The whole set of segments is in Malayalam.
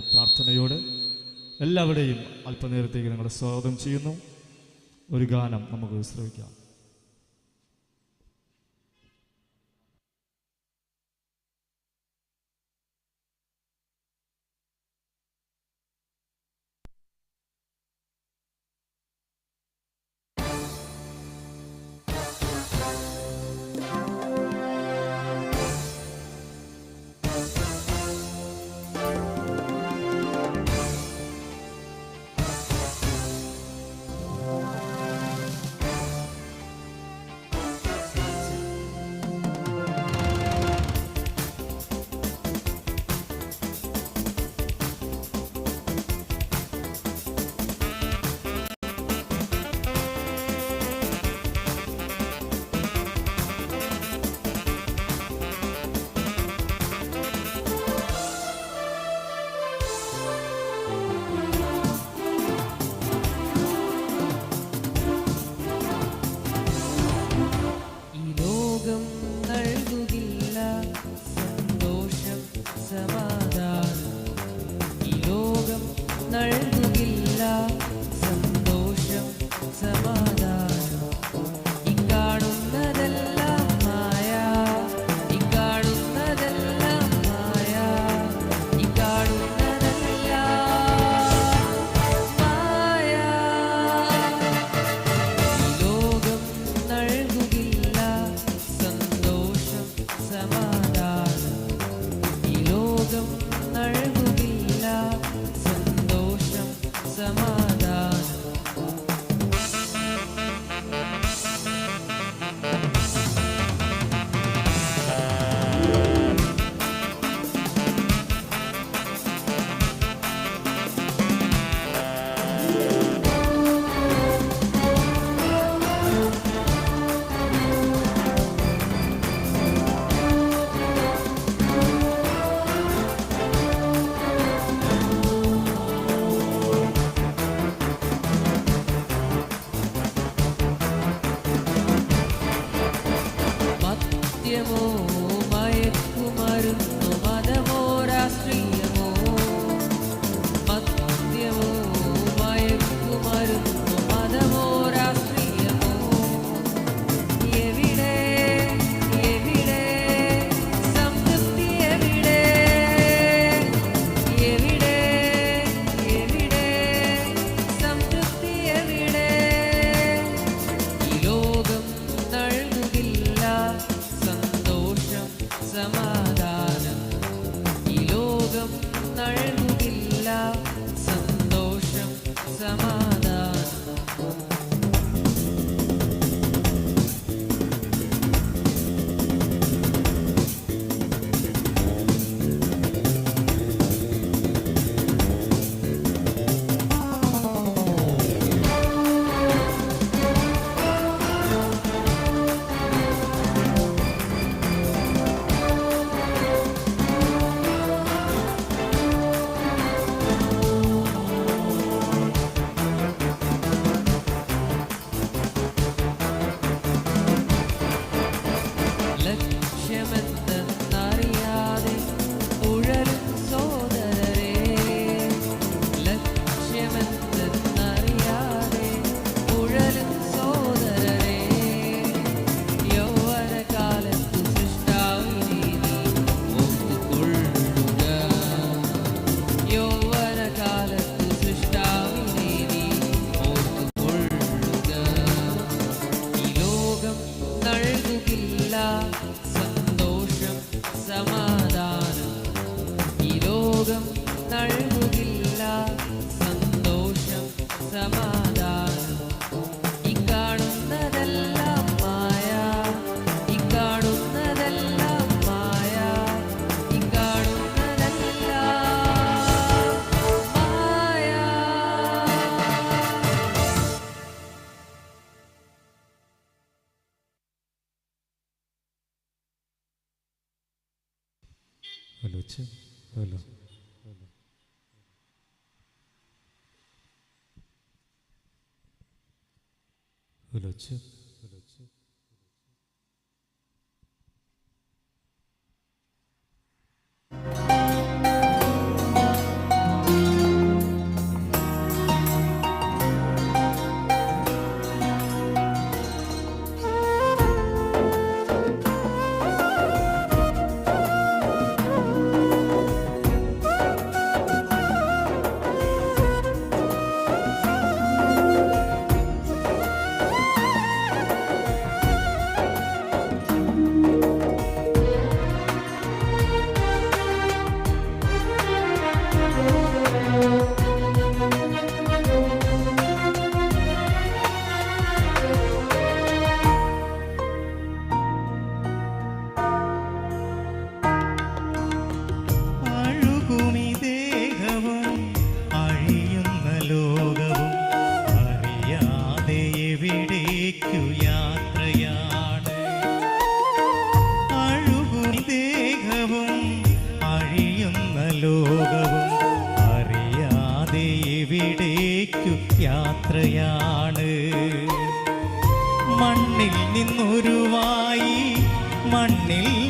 പ്രാർത്ഥനയോട് എല്ലാവരുടെയും അല്പനേരത്തേക്ക് ഞങ്ങളെ സ്വാഗതം ചെയ്യുന്നു. ഒരു ഗാനം നമുക്ക് ശ്രമിക്കാം நல்கு സുഖം നൽകുന്നില്ല സന്തോഷം സമാധാനം. കാണുന്നതെല്ലാം മായ. ഇക്കാണുന്നതെല്ലാം മായ. ഇക്കാണുന്നതെല്ലാം മായ. Hello hello. 그렇죠?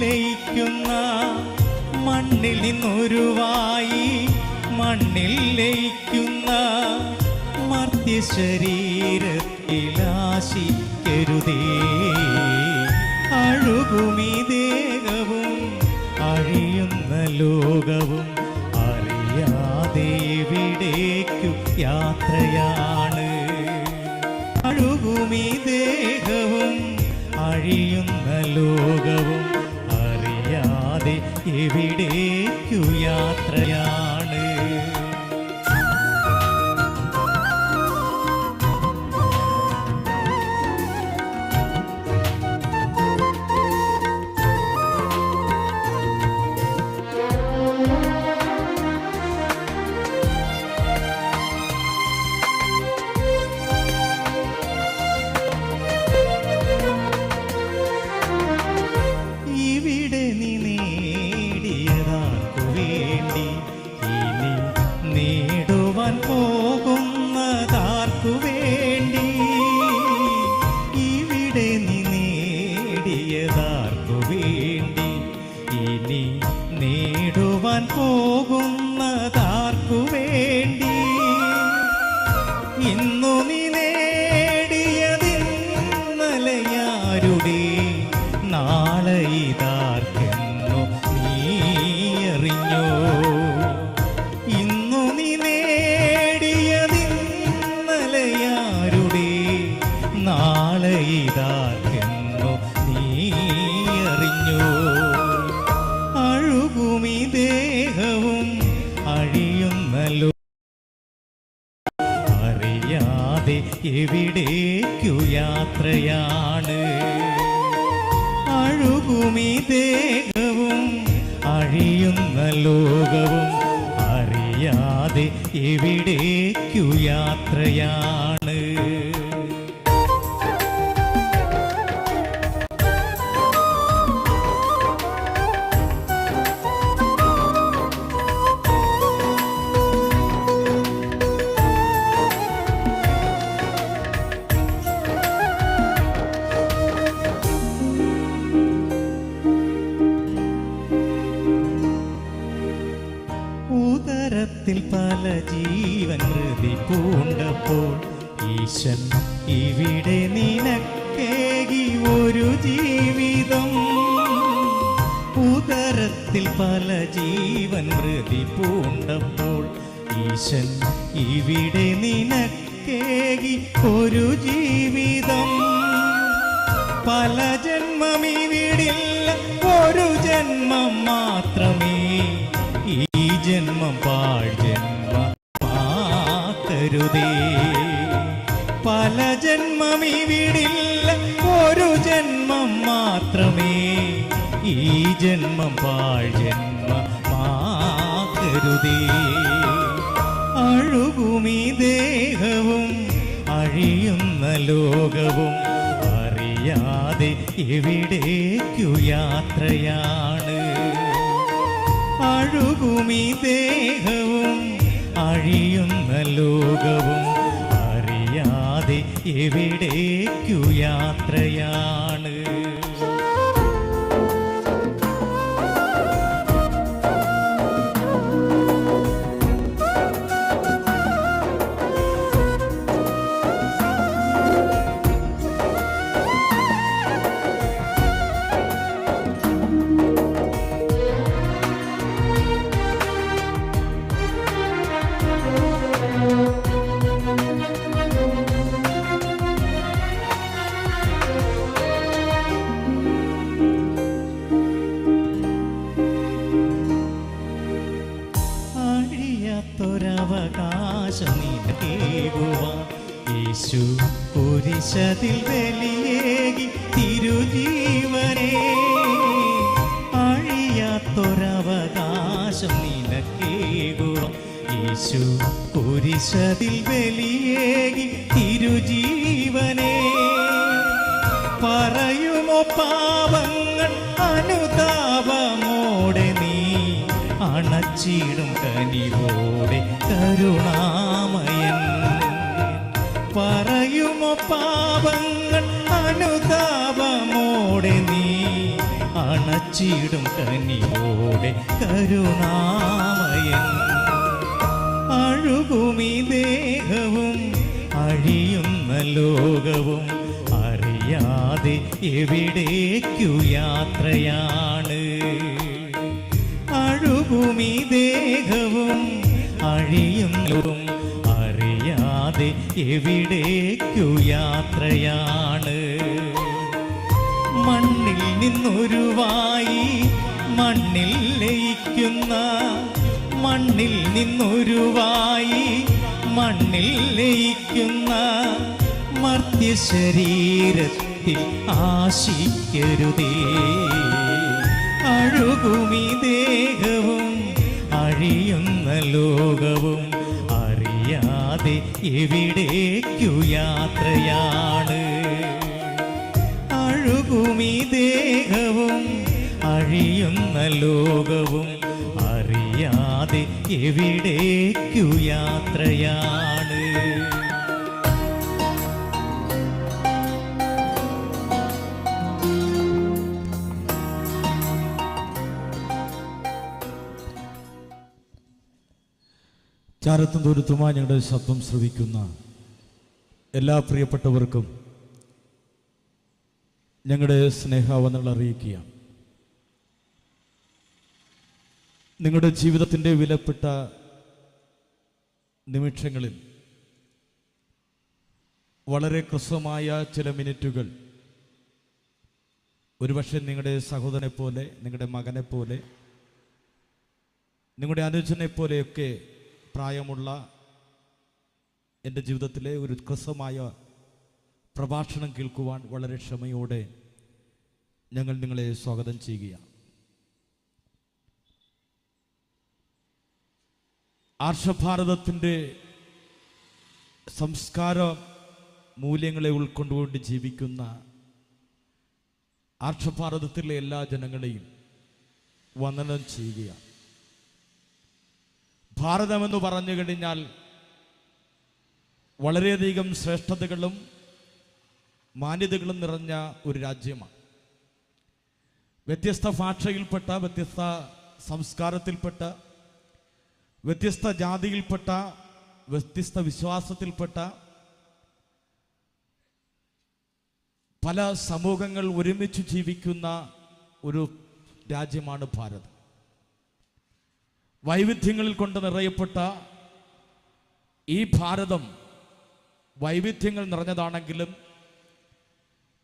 ലയിക്കുന്ന മണ്ണിൽ നിന്നൊരുവായി മണ്ണിൽ ലയിക്കുന്ന മർത്യ ശരീരത്തിലാശിക്കരുതേ. അഴുകുമീ ദേഹവും അഴിയുന്ന ലോകവും അറിയാതെ വിടേക്കു യാത്രയാണ്. അഴുകുമീ ദേഹവും അഴിയുന്ന ലോകവും എവിടേക്കു യാത്രയാണ് യാത്രയാണ് അഴുകുമി ദേഹവും അഴിയുന്ന ലോകവും അറിയാതെ എവിടേക്കു യാത്രയാണ് ഈശൻ ഇവിടെ നിനക്കേകി ഒരു ജീവിതം. ഉദരത്തിൽ പല ജീവൻ ഹൃതി പൂണ്ടപ്പോൾ ഈശൻ ഇവിടെ നിനക്കേകി ഒരു ജീവിതം. പല ജന്മമിവിടില്ല ഒരു ജന്മം മാത്രമേ. ഈ ജന്മം പാഴ് ജന്മമാക്കരുതേ പല വീടില്ല ഒരു ജന്മം മാത്രമേ. ഈ ജന്മം പാഴ് ജന്മമാക്കരുതേ അഴുകുമീ ദേഹവും അഴിയുന്ന ലോകവും അറിയാതെ എവിടേക്കു യാത്രയാണ്. അഴുകുമീ ദേഹവും അഴിയുന്ന ലോകവും എവിടേക്കു യാത്രയാണ്? ബലിയേകി തിരുജീവനെ അഴിയാത്തൊരവകാശം നിനക്കേകുവാൻ യേശു കുരിശതിൽ ബലിയേകി തിരുജീവനെ പറയുമോ പാവങ്ങൾ അനുതാപമോടെ നീ അണച്ചിടും കനിവോടെ കരുണാമയൻ. പാപങ്ങൾ അനുതാപമോടെ നീ അണച്ചിടും കനിയോടെ കരുണാമയൻ. അഴുകുമി ദേഹവും അഴിയുന്ന ലോകവും അറിയാതെ എവിടേക്കു യാത്രയാണ്. അഴുകുമി ദേഹവും അഴിയുന്നതും അറിയാതെ എവിടേക്കു യാത്രയാണ്? മണ്ണിൽ നിന്നൊരുവായി മണ്ണിൽ ലയിക്കുന്ന മണ്ണിൽ നിന്നൊരുവായി മണ്ണിൽ ലയിക്കുന്ന മർത്യ ശരീരത്തിൽ ആശിക്കരുതേ. അഴുകുമി ദേഹവും അഴിയുന്ന ലോകവും എവിടേക്കു യാത്രയാണ് അഴുകുമീ ദേഹവും അഴിയുന്ന ലോകവും അറിയാതെ എവിടേക്കു യാത്രയാണ് ചാരത്തും ദൂരത്തുമായി ഞങ്ങളുടെ ശബ്ദം ശ്രവിക്കുന്ന എല്ലാ പ്രിയപ്പെട്ടവർക്കും ഞങ്ങളുടെ സ്നേഹാവനങ്ങൾ അറിയിക്കുക നിങ്ങളുടെ ജീവിതത്തിന്റെ വിലപ്പെട്ട നിമിഷങ്ങളിൽ വളരെ ഹ്രസ്വമായ ചില മിനിറ്റുകൾ ഒരുപക്ഷെ നിങ്ങളുടെ സഹോദരനെ പോലെ നിങ്ങളുടെ മകനെ പോലെ നിങ്ങളുടെ അനുജനെ പോലെയൊക്കെ പ്രായമുള്ള എന്റെ ജീവിതത്തിലെ ഒരു ഉത്കസമായ പ്രഭാഷണം കേൾക്കുവാൻ വളരെ ക്ഷമയോടെ ഞങ്ങൾ നിങ്ങളെ സ്വാഗതം ചെയ്യുകയാണ്. ആർഷഭാരതത്തിന്റെ സംസ്കാര മൂല്യങ്ങളെ ഉൾക്കൊണ്ടുകൊണ്ട് ജീവിക്കുന്ന ആർഷഭാരതത്തിലെ എല്ലാ ജനങ്ങളെയും വന്ദനം ചെയ്യുകയാണ്. ഭാരതമെന്ന് പറഞ്ഞു കഴിഞ്ഞാൽ വളരെയധികം ശ്രേഷ്ഠതകളും മാന്യതകളും നിറഞ്ഞ ഒരു രാജ്യമാണ്. വ്യത്യസ്ത ഭാഷയിൽപ്പെട്ട വ്യത്യസ്ത സംസ്കാരത്തിൽപ്പെട്ട വ്യത്യസ്ത ജാതിയിൽപ്പെട്ട വ്യത്യസ്ത വിശ്വാസത്തിൽപ്പെട്ട പല സമൂഹങ്ങൾ ഒരുമിച്ച് ജീവിക്കുന്ന ഒരു രാജ്യമാണ് ഭാരതം. വൈവിധ്യങ്ങളിൽ കൊണ്ട് നിറയപ്പെട്ട ഈ ഭാരതം വൈവിധ്യങ്ങൾ നിറഞ്ഞതാണെങ്കിലും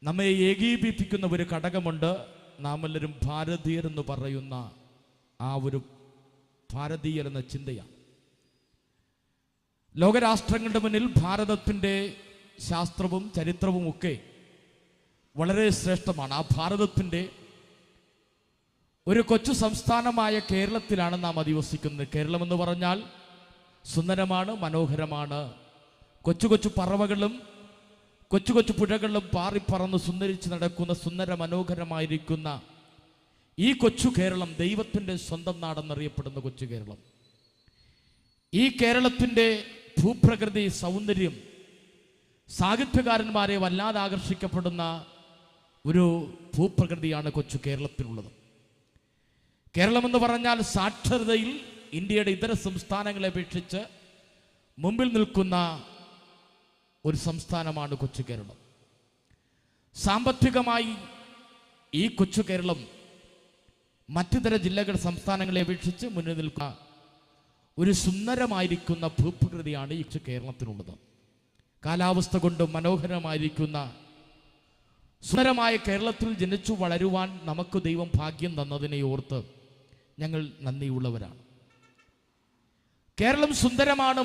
നമ്മെ ഏകീപിപ്പിക്കുന്ന ഒരു ഘടകമുണ്ട് നാം എല്ലാവരും ഭാരതീയരെന്ന് പറയുന്ന ആ ഒരു ഭാരതീയർ എന്ന ചിന്തയാണ്. ലോകരാഷ്ട്രങ്ങളുടെ മുന്നിൽ ഭാരതത്തിന്റെ ശാസ്ത്രവും ചരിത്രവും ഒക്കെ വളരെ ശ്രേഷ്ഠമാണ്. ആ ഭാരതത്തിന്റെ ഒരു കൊച്ചു സംസ്ഥാനമായ കേരളത്തിലാണ് നാം അധിവസിക്കുന്നത്. കേരളം എന്ന് പറഞ്ഞാൽ സുന്ദരമാണ് മനോഹരമാണ്. കൊച്ചു കൊച്ചു പറവകളും കൊച്ചു കൊച്ചു പുഴകളും പാറിപ്പറന്ന് സുന്ദരിച്ച് നടക്കുന്ന സുന്ദര മനോഹരമായിരിക്കുന്ന ഈ കൊച്ചു കേരളം ദൈവത്തിന്റെ സ്വന്തം നാടെന്നറിയപ്പെടുന്ന കൊച്ചു കേരളം. ഈ കേരളത്തിന്റെ ഭൂപ്രകൃതി സൗന്ദര്യം സാഹിത്യകാരന്മാരെ വല്ലാതെ ആകർഷിക്കപ്പെടുന്ന ഒരു ഭൂപ്രകൃതിയാണ് കൊച്ചു കേരളത്തിലുള്ളത്. കേരളം എന്ന് പറഞ്ഞാൽ സാക്ഷരതയിൽ ഇന്ത്യയുടെ ഇതര സംസ്ഥാനങ്ങളെ അപേക്ഷിച്ച് മുമ്പിൽ നിൽക്കുന്ന ഒരു സംസ്ഥാനമാണ് കൊച്ചു കേരളം. സാമ്പത്തികമായി ഈ കൊച്ചു കേരളം മറ്റിതര ജില്ലകൾ സംസ്ഥാനങ്ങളെ അപേക്ഷിച്ച് മുന്നിൽ നിൽക്കുന്ന ഒരു സുന്ദരമായിരിക്കുന്ന ഭൂപ്രകൃതിയാണ് ഈ കേരളത്തിനുള്ളത് കാലാവസ്ഥ കൊണ്ട് മനോഹരമായിരിക്കുന്ന സുന്ദരമായ കേരളത്തിൽ ജനിച്ചു വളരുവാൻ നമുക്ക് ദൈവം ഭാഗ്യം തന്നതിനെ ഓർത്ത് ഞങ്ങൾ നന്ദിയുള്ളവരാണ്. കേരളം സുന്ദരമാണ്